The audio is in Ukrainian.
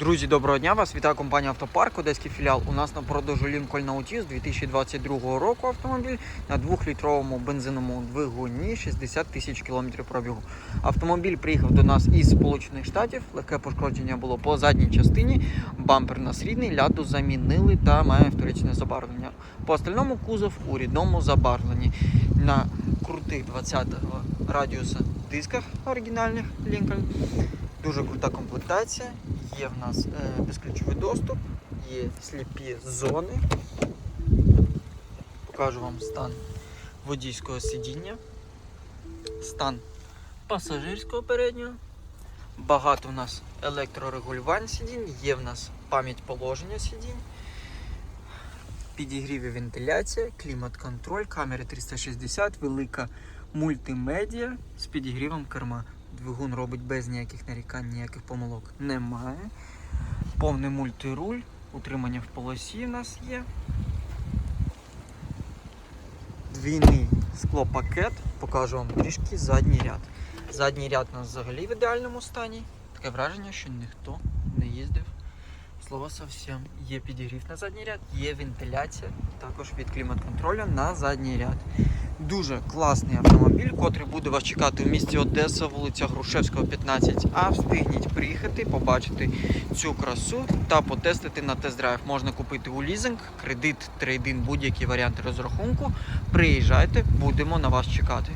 Друзі, доброго дня! Вас вітає компанія Автопарк, Одеський філіал. У нас на продажу Lincoln Nautis 2022 року автомобіль на 2-літровому бензиновому двигуні 60 тисяч кілометрів пробігу. Автомобіль приїхав до нас із Сполучених Штатів. Легке пошкодження було по задній частині. Бампер нас рідний, ляду замінили та має вторичне забарвлення. По остальному кузов у рідному забарвленні. На крутих 20-го радіуса дисках оригінальних Lincoln. Дуже крута комплектація. Є в нас е, безключовий доступ, є сліпі зони. Покажу вам стан водійського сидіння, стан пасажирського переднього. Багато у нас електрорегулювань сидінь, є в нас пам'ять положення сидінь, підігрів і вентиляція, клімат-контроль, камери 360, велика мультимедіа з підігрівом керма. Двигун робить без ніяких нарікань, ніяких помилок немає. Повний мультируль, утримання в полосі у нас є. Двійний склопакет, покажу вам трішки задній ряд. Задній ряд у нас взагалі в ідеальному стані. Таке враження, що ніхто не їздив. Слово совсем. Є підігрів на задній ряд, є вентиляція, також від клімат-контролю на задній ряд. Дуже класний автомобіль, котрий буде вас чекати в місті Одеса, вулиця Грушевського, 15А. Встигніть приїхати, побачити цю красу та потестити на тест-драйв. Можна купити у лізинг, кредит, трейдин, будь-які варіанти розрахунку. Приїжджайте, будемо на вас чекати.